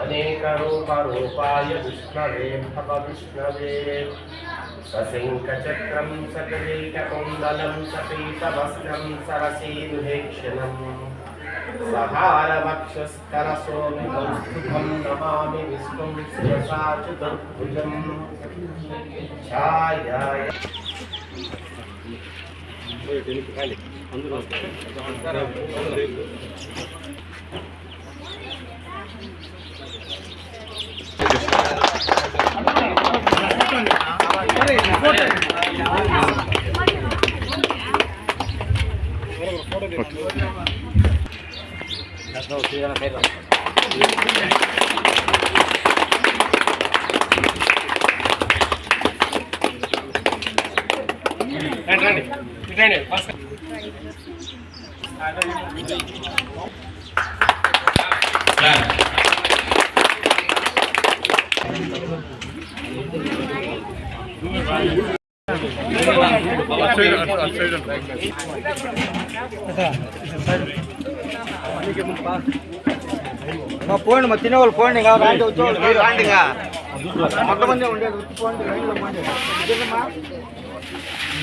अनेकरूपरूपाय विष्णवे भवविष्णवे। सशङ्खचक्रं सकलैककुण्डलं सपीतवस्त्रं सरसीरुहेक्षणम् सहारवक्षस्तरसोऽभिगंस्तुभं नमामि विष्णुं शिरसा चतुर्भुजम् छायाय రండి రండి ఇటండి ఫస్ట్ మా పోండి మా తినేవాళ్ళు పోండి ఇంకా రాండి వచ్చేవాళ్ళు మీరు రాండి ఇంకా కొంతమంది ఉండేది వచ్చి పోండి లైన్లో పోండి ఇదేనమ్మా?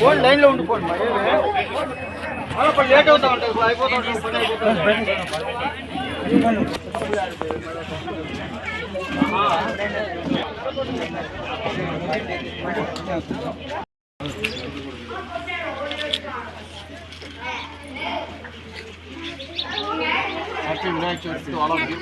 పోండి లైన్లో ఉండిపోండి మా ఏమి మళ్ళీ ఇప్పుడు లేట్ అవుతా ఉంటుంది ఇప్పుడు అయిపోతా ఉంటుంది పని అయిపోతా Çevirerek çarptı alabilir.